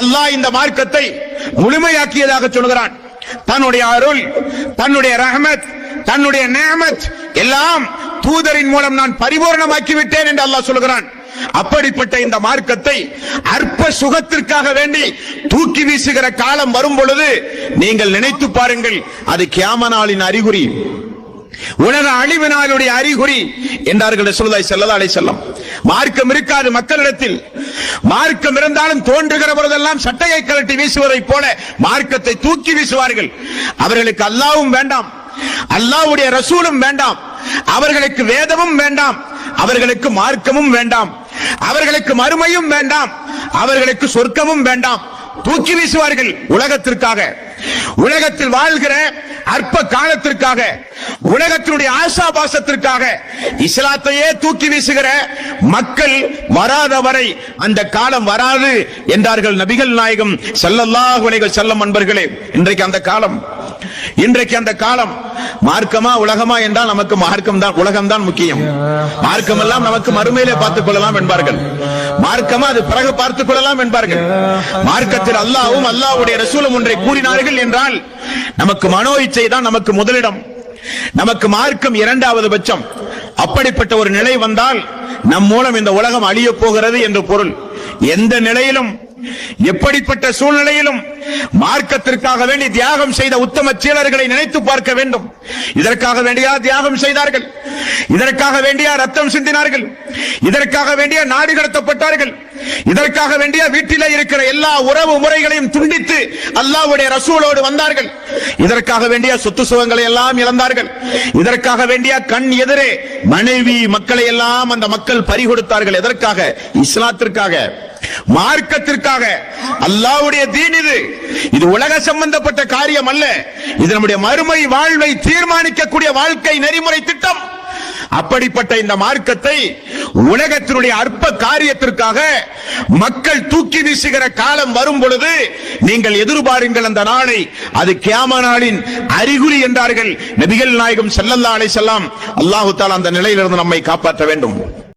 அல்லாஹ் இந்த மார்க்கத்தை முழுமையாக்கியதாக சொல்கிறான். தன்னுடைய அருள் தன்னுடைய ரஹமத் தன்னுடைய நேமத் எல்லாம் தூதரின் மூலம் நான் பரிபூர்ணமாக்கி விட்டேன் என்று அல்லாஹ் சொல்கிறான். அப்படிப்பட்ட இந்த மார்க்கத்தை அற்ப சுகத்திற்காக வேண்டி தூக்கி வீசுகிற காலம் வரும் பொழுது நீங்கள் நினைத்து பாருங்கள் அது கியாம நாளின் அறிகுறி. உலக அழிவு நாளுடைய அறிகுறி என்றார்கள் ரசூலுல்லாஹி ஸல்லல்லாஹு அலைஹி மார்க்கம் இருக்காது மக்களிடத்தில். மார்க்கம் இருந்தாலும் தோன்றுகிற பொழுதெல்லாம் சட்டையை கழட்டி வீசுவதைப் போல மார்க்கத்தை தூக்கி வீசுவார்கள். அவர்களுக்கு அல்லாவும் வேண்டாம். அல்லாஹ்வுடைய ரசூலும் வேண்டாம். அவர்களுக்கு வேதமும் வேண்டாம். அவர்களுக்கு மார்க்கமும் வேண்டாம். அவர்களுக்கு மறுமையும் வேண்டாம். அவர்களுக்கு சொர்க்கமும் வேண்டாம். தூக்கி வீசுவார்கள் உலகத்திற்காக. உலகத்தில் வாழ்கிற அற்ப காலத்திற்காக உலகத்தினுடைய ஆசாபாசத்திற்காக இஸ்லாத்தையே தூக்கி வீசுகிற மக்கள் வராத வரை அந்த காலம் வராது என்றார்கள் நபிகள் நாயகம். ஸல்லல்லாஹு அலைஹி அன்பர்களே இன்றைக்கு அந்த காலம் இன்றைக்கு அந்த காலம் மார்க்கமா உலகமா என்றால் நமக்கு மார்க்கம் தான் உலகம் தான் முக்கியம். மார்க்கம் எல்லாம் நமக்கு மறுமையிலே பார்த்துக் கொள்ளலாம் என்பார்கள். மார்க்கமா அது பிறகு பார்த்துக் கொள்ளலாம் என்பார்கள். மார்க்கத்தில் அல்லாவும் அல்லாவுடைய ரசூலும் ஒன்றை கூறினார்கள் என்றால் நமக்கு மனோ இச்சை தான் நமக்கு முதலிடம். நமக்கு மார்க்கம் இரண்டாவது பட்சம். அப்படிப்பட்ட ஒரு நிலை வந்தால் நம் மூலம் இந்த உலகம் அழிய போகிறது என்று பொருள். எந்த நிலையிலும் எப்படிப்பட்ட சூழ்நிலையிலும் மார்க்கத்திற்காக வேண்டி தியாகம் செய்த உத்தம சீலர்களை நினைத்து பார்க்க வேண்டும். இதற்காக வேண்டியா தியாகம் செய்தார்கள். இதற்காக வேண்டியா ரத்தம் சிந்தினார்கள். இதற்காக வேண்டிய நாடு கடத்தப்பட்டார்கள். இதற்காக வேண்டிய வீட்டில இருக்கிற எல்லா உறவு முறைகளையும் துண்டித்து அல்லாஹ்வுடைய ரசூலோடு வந்தார்கள். இதற்காக வேண்டிய சொத்து சுகங்களை எல்லாம் இழந்தார்கள். இதற்காக வேண்டிய கண் எதிரே மனைவி மக்களை எல்லாம் அந்த மக்கள் பறிகொடுத்தார்கள். எதற்காக? இஸ்லாத்திற்காக. மார்க்கத்திற்காக. அல்லாஹ்வுடைய தீன் இது. இது உலக சம்பந்தப்பட்ட காரியம் அல்ல. இது நம்முடைய மறுமை வாழ்வை தீர்மானிக்கக்கூடிய வாழ்க்கை நெறிமுறை திட்டம். அப்படிப்பட்ட இந்த மார்க்கத்தை உலகத்தினுடைய அற்ப காரியத்திற்காக மக்கள் தூக்கி வீசுகிற காலம் வரும் பொழுது நீங்கள் எதிர்பாருங்கள் அந்த நாளை. அது கியாம நாளின் அறிகுறி என்றார்கள். நபிகள் நாயகம் செல்லல்லா அலை செல்லாம் அல்லாஹு தஆலா அந்த நிலையிலிருந்து நம்மை காப்பாற்ற வேண்டும்.